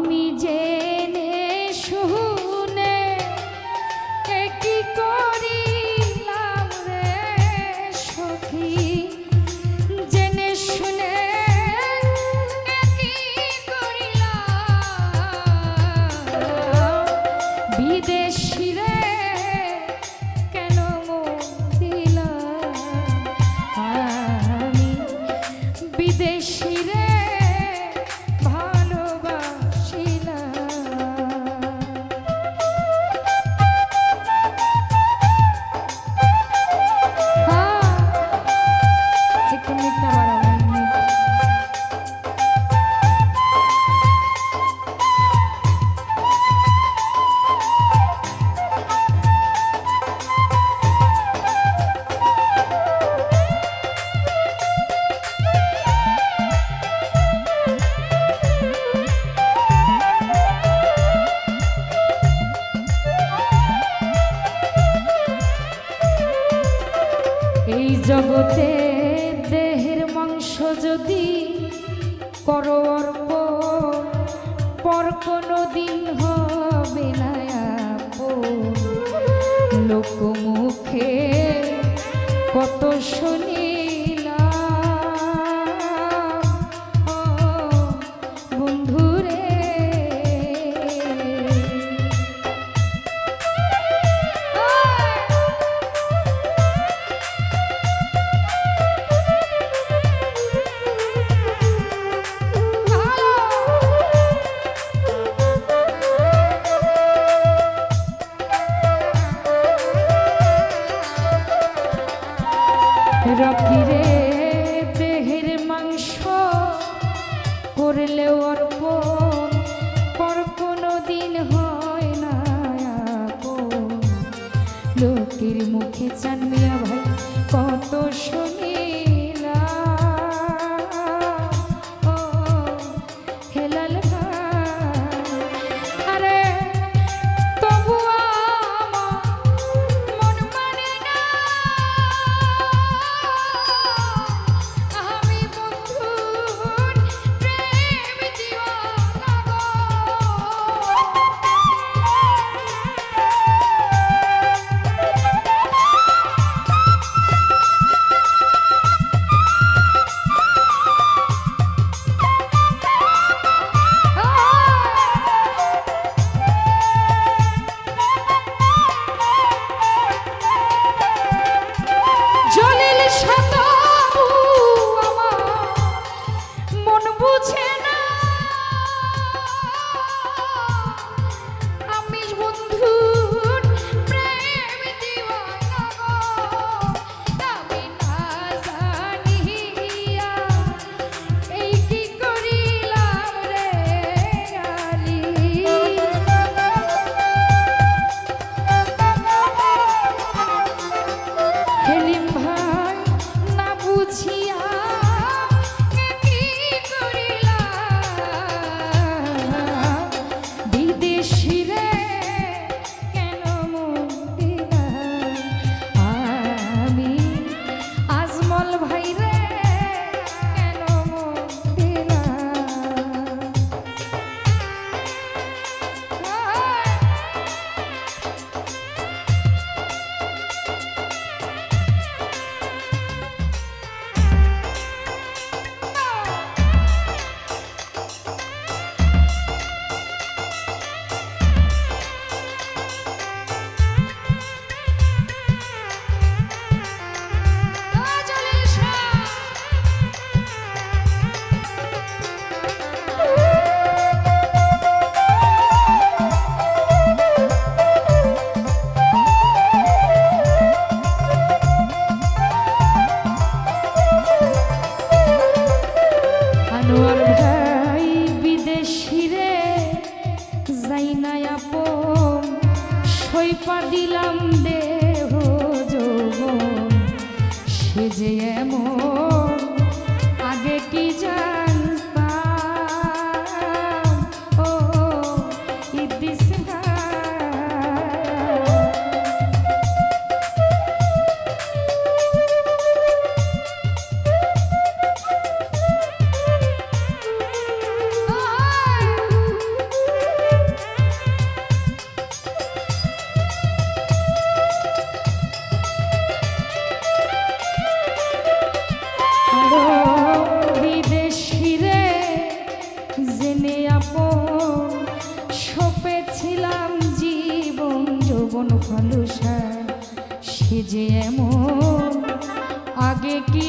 তুমি যে রকিরে দেহের মাংস করলে অর্পণ, পর কোনো দিন হয় না লোকের মুখে চান মিয়া ভাই কত শোন Oh. যে এমন আগে কি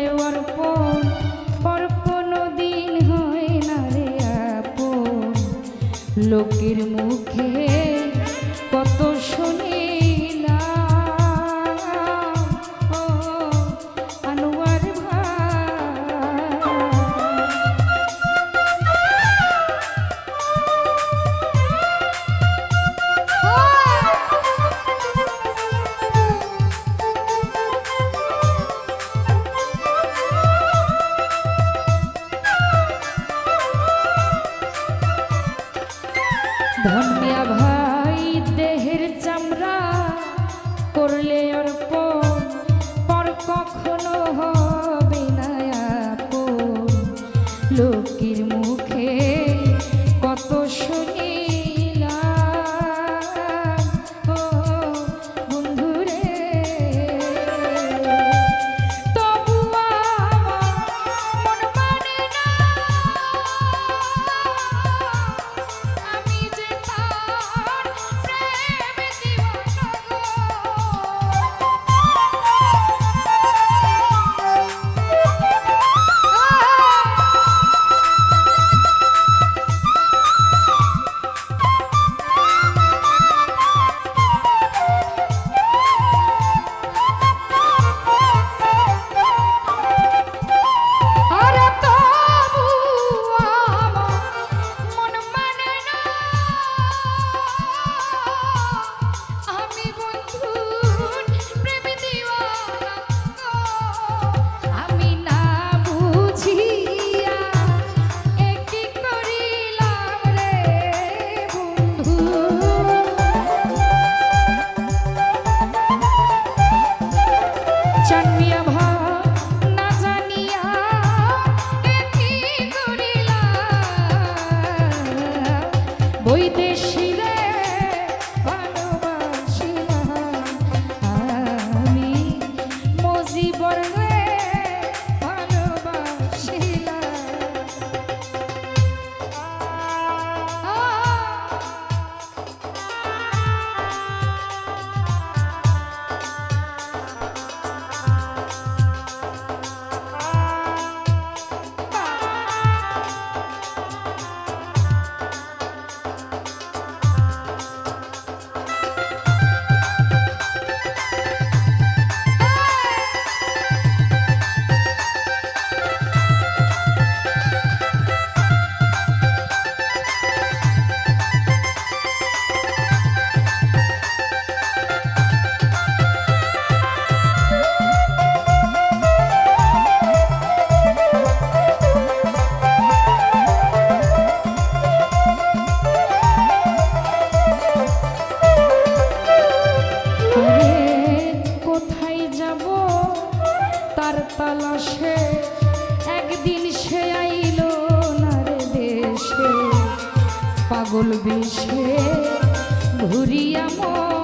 দেওয়ার পর পর কোনো দিন হয় না রে আপন। লোকের মুখে কত শুনে বলবি সে? ভুরিয়া মন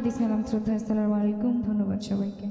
প্রতি সালাম শ্রদ্ধা আসসালামু আলাইকুম। ধন্যবাদ সবাইকে।